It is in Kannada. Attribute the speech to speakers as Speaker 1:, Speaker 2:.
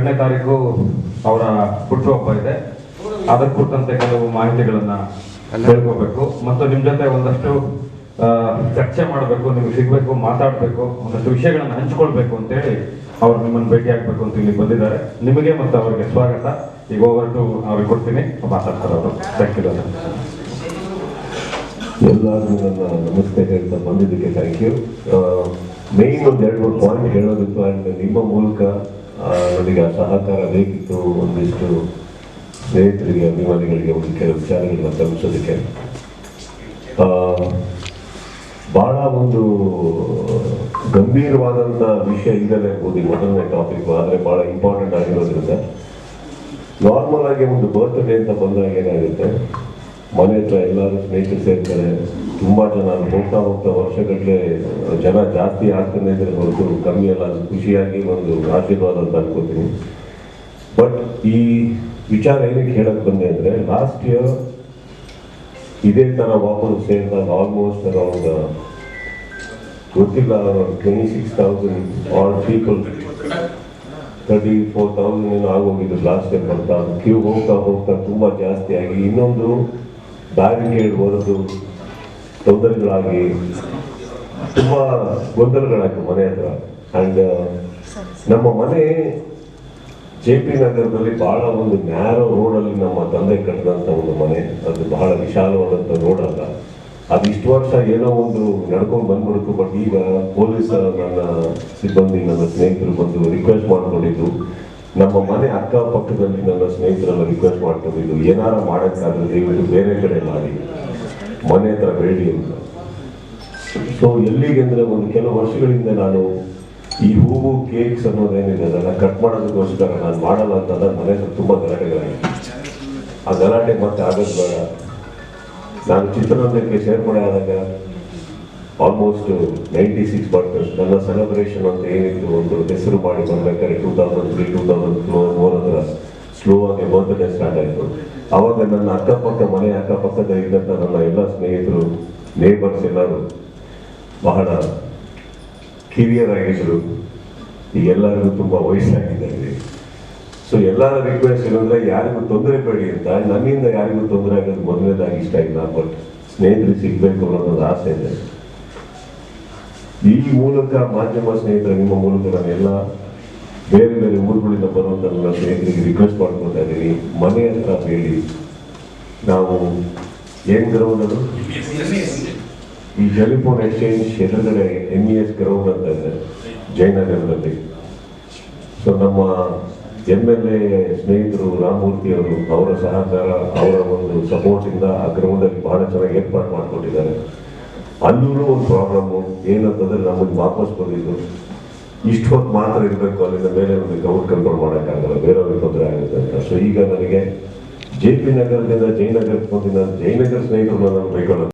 Speaker 1: ಎರಡನೇ ತಾರೀಕು ಅವರ ಹುಟ್ಟುಹಬ್ಬ ಇದೆ. ಅದರ ಕುರಿತಂತೆ ಕೆಲವು ಮಾಹಿತಿಗಳನ್ನ ತಿಳ್ಕೋಬೇಕು. ಮತ್ತು ನಿಮ್ ಜೊತೆ ಒಂದಷ್ಟು ಚರ್ಚೆ ಮಾಡಬೇಕು ನಿಮ್ಗೆ ಸಿಗ್ಬೇಕು ಮಾತಾಡಬೇಕು ಒಂದಷ್ಟು ವಿಷಯಗಳನ್ನ ಹಂಚ್ಕೊಳ್ಬೇಕು ಅಂತೇಳಿ ಅವ್ರು ನಿಮ್ಮನ್ನು ಭೇಟಿ ಆಗ್ಬೇಕು ಅಂತ ಇಲ್ಲಿ ಬಂದಿದ್ದಾರೆ. ನಿಮಗೆ ಮತ್ತು ಅವರಿಗೆ ಸ್ವಾಗತ. ಈಗ ಹೋಗ್ಬಿಟ್ಟು ಅವ್ರಿಗೆ ಕೊಡ್ತೀನಿ. ಮಾತಾಡ್ತಾರೆ ಅವರು ಥ್ಯಾಂಕ್ ಯು
Speaker 2: ಎಲ್ಲರಿಗೂ ನನ್ನ ನಮಸ್ತೆ ಹೇಳ್ತಾ ಬಂದಿದ್ದಕ್ಕೆ ಥ್ಯಾಂಕ್ ಯು ಮೇನ್ ಒಂದು ಎರಡು ಮೂರು ಪಾಯಿಂಟ್ ಹೇಳೋದಿತ್ತು. ಆ್ಯಂಡ್ ನಿಮ್ಮ ಮೂಲಕ ನನಗೆ ಆ ಸಹಕಾರ ಬೇಕಿತ್ತು, ಒಂದಿಷ್ಟು ಸ್ನೇಹಿತರಿಗೆ, ಅಭಿಮಾನಿಗಳಿಗೆ, ಒಂದು ಕೆಲವು ವಿಚಾರಗಳನ್ನ ತಲುಪಿಸೋದಕ್ಕೆ ಭಾಳ ಒಂದು ಗಂಭೀರವಾದಂಥ ವಿಷಯ ಇಲ್ಲದೆ ಓದಿ ಮೊದಲನೇ ಟಾಪಿಕ್ ಆದರೆ ಬಹಳ ಇಂಪಾರ್ಟೆಂಟ್ ಆಗಿರೋದ್ರಿಂದ ನಾರ್ಮಲ್ ಆಗಿ ಒಂದು ಬರ್ತ್ಡೇ ಅಂತ ಬಂದಾಗ ಏನಾಗುತ್ತೆ? ಮನೆ ಹತ್ರ ಎಲ್ಲರೂ ಸ್ನೇಹಿತರು ಸೇರ್ತಾರೆ. ತುಂಬಾ ಜನ ಹೋಗ್ತಾ ಹೋಗ್ತಾ ವರ್ಷಗಟ್ಟಲೆ ಜನ ಜಾಸ್ತಿ ಆಗ್ತಾನೆ ಇದ್ರೆ ಹೊರತು ಕಮ್ಮಿ ಅಲ್ಲ, ಅದು ಖುಷಿಯಾಗಿ ಒಂದು ಆಶೀರ್ವಾದ ಅಂತ ಅನ್ಕೋತೀನಿ. ಬಟ್ ಈ ವಿಚಾರ ಏನಕ್ಕೆ ಹೇಳಕ್ ಬಂದೆ ಅಂದ್ರೆ ಲಾಸ್ಟ್ ಇಯರ್ ಇದೇ ತರ ವಾಪಸ್ ಸೇರಿದಾಗ ಆಲ್ಮೋಸ್ಟ್ ಅರೌಂಡ್ ಗೊತ್ತಿಲ್ಲ twenty six thousand all people thirty four thousand ಏನೋ ಆಗೋಗಿದ್ದು ಲಾಸ್ಟ್ ಇಯರ್ ಬರ್ತಾ ಕ್ಯೂ ಹೋಗ್ತಾ ಹೋಗ್ತಾ ತುಂಬಾ ಜಾಸ್ತಿ ಆಗಿ, ಇನ್ನೊಂದು ಬ್ಯಾರಿಕೇಡ್ ಬರೋದು ತೊಂದರೆಗಳಾಗಿ ತುಂಬಾ ಗೊಂದಲಗಳಾಯ್ತು ಮನೆ ಹತ್ರ. ಅಂಡ್ ನಮ್ಮ ಮನೆ ಜೆ ಪಿ ನಗರದಲ್ಲಿ ಬಹಳ ಒಂದು ನ್ಯಾರೋ ರೋಡಲ್ಲಿ ನಮ್ಮ ತಂದೆ ಕಟ್ಟಿದಂಥ ಒಂದು ಮನೆ. ಅದು ಬಹಳ ವಿಶಾಲವಾದಂಥ ರೋಡ್ ಅಲ್ಲ. ಅದು ಇಷ್ಟು ವರ್ಷ ಏನೋ ಒಂದು ನಡ್ಕೊಂಡು ಬಂದ್ಬಿಡ್ತು ಬಟ್ ಈಗ ಪೊಲೀಸ್ ನನ್ನ ಸಿಬ್ಬಂದಿ, ನನ್ನ ಸ್ನೇಹಿತರು ಬಂದು ರಿಕ್ವೆಸ್ಟ್ ಮಾಡ್ಕೊಂಡಿದ್ದು. ನಮ್ಮ ಮನೆ ಅಕ್ಕಪಕ್ಕದಲ್ಲಿ ನನ್ನ ಸ್ನೇಹಿತರೆಲ್ಲ ರಿಕ್ವೆಸ್ಟ್ ಮಾಡ್ಕೊಂಡಿದ್ದು ಏನಾರ ಮಾಡೋಕ್ಕಾದ್ರೆ ದಯವಿಟ್ಟು ಬೇರೆ ಕಡೆ ಮಾಡಿ. ಮನೆ ಹತ್ರ ಭೇಟಿ ಅಂತ ಸೊ ಎಲ್ಲಿಗೆ ಅಂದ್ರೆ ಒಂದು ಕೆಲವು ವರ್ಷಗಳಿಂದ ನಾನು ಈ ಹೂವು ಕೇಕ್ಸ್ ಅನ್ನೋದೇನಿದೆ ಅದನ್ನ ಕಟ್ ಮಾಡೋದಕ್ಕೋಸ್ಕರ ನಾನು ಮಾಡಲ್ಲ ಅಂತ ಮನೆ ಹತ್ರ ತುಂಬಾ ಗಲಾಟೆಗಳಾಗಿತ್ತು ಆ ಗಲಾಟೆ ಮತ್ತೆ ಆಗೋದು ಬೇಡ. ನಾನು ಚಿತ್ರರಂಗಕ್ಕೆ ಸೇರ್ಪಡೆ ಆದಾಗ ಆಲ್ಮೋಸ್ಟ್ ನೈಂಟಿ ಸಿಕ್ಸ್ ಪರ್ಸೆಂಟ್ ನನ್ನ ಸೆಲೆಬ್ರೇಷನ್ ಅಂತ ಏನಿತ್ತು ಒಂದು ಹೆಸರು ಮಾಡಿ ಬರ್ಬೇಕಾದ್ರೆ two thousand three two thousand four ಹತ್ರ ಸ್ಲೋ ಆಗಿ ಬರ್ತ್ಡೇ ಸ್ಟಾರ್ಟ್ ಆಯಿತು. ಅವಾಗ ನನ್ನ ಅಕ್ಕಪಕ್ಕ ಮನೆ ಅಕ್ಕಪಕ್ಕದ ಇದ್ದಂಥ ನನ್ನ ಎಲ್ಲ ಸ್ನೇಹಿತರು ನೇಬರ್ಸ್ ಎಲ್ಲರೂ ಬಹಳ ಕಿರಿಯರಾಗಿದ್ರು ಎಲ್ಲರಿಗೂ ತುಂಬ ವಯಸ್ಸಾಗಿದ್ದಾರೆ ಸೊ ಎಲ್ಲರ ರಿಕ್ವೆಸ್ಟ್ ಏನಂದರೆ, ಯಾರಿಗೂ ತೊಂದರೆ ಬೇಡಿ ಅಂತ. ನನ್ನಿಂದ ಯಾರಿಗೂ ತೊಂದರೆ ಆಗೋದು ಮೊದಲನೇದಾಗಿ ಇಷ್ಟ ಇಲ್ಲ ಬಟ್ ಸ್ನೇಹಿತರು ಸಿಗಬೇಕು ಅನ್ನೋದೊಂದು ಆಸೆ ಇದೆ. ಈ ಮೂಲಕ ಮಾಧ್ಯಮ ಸ್ನೇಹಿತರ, ನಿಮ್ಮ ಮೂಲಕ ನಾನೆಲ್ಲ ಬೇರೆ ಬೇರೆ ಊರುಗಳಿಂದ ಬರುವಂತ ನನ್ನ ಸ್ನೇಹಿತರಿಗೆ ರಿಕ್ವೆಸ್ಟ್ ಮಾಡ್ಕೊತಾ ಇದ್ದೀನಿ ಮನೆ ಹತ್ರ ಹೇಳಿ ನಾವು ಏನ್ ಗ್ರೌಂಡ್ ಅದು? ಈ ಟೆಲಿಫೋನ್ ಎಕ್ಸ್ಚೇಂಜ್ ಎದುರುಗಡೆ ಎಂ ಇ ಎಸ್ ಗ್ರೌಂಡ್ ಅಂತ ಇದೆ, ಜಯನಗರದಲ್ಲಿ. ಸೊ ನಮ್ಮ ಎಂ ಎಲ್ ಎ ಸ್ನೇಹಿತರು ರಾಮಮೂರ್ತಿ ಅವರು, ಅವರ ಸಹಕಾರ, ಅವರ ಒಂದು ಸಪೋರ್ಟ್ ಇಂದ ಆ ಗ್ರೌಂಡ್ ಅಲ್ಲಿ ಬಹಳ ಚೆನ್ನಾಗಿ ಏರ್ಪಾಡು ಮಾಡ್ಕೊಂಡಿದ್ದಾರೆ ಅಲ್ಲೂ ಒಂದು ಪ್ರಾಬ್ಲಮ್ ಏನಂತಂದ್ರೆ ನಮಗೆ ವಾಪಸ್ ಬಂದಿದ್ದು ಇಷ್ಟು ಹೊತ್ತು ಮಾತ್ರ ಇರಬೇಕು ಅಲ್ಲಿಂದ ಮೇಲೆ ಒಂದು ಗೌಡ್ ಕಂಟ್ರೋಲ್ ಮಾಡೋಕ್ಕಾಗಲ್ಲ, ಬೇರೆಯವ್ರಿಗೆ ತೊಂದರೆ ಆಗುತ್ತೆ ಅಂತ. ಸೊ ಈಗ ನನಗೆ ಜೆ ಪಿ ನಗರದಿಂದ ಜಯನಗರಕ್ಕೆ ಬಂದಿದ್ದ ಜಯನಗರ ಸ್ನೇಹಿತರು ನಾನು ಬೈಕೊಳ್ಳೋದು.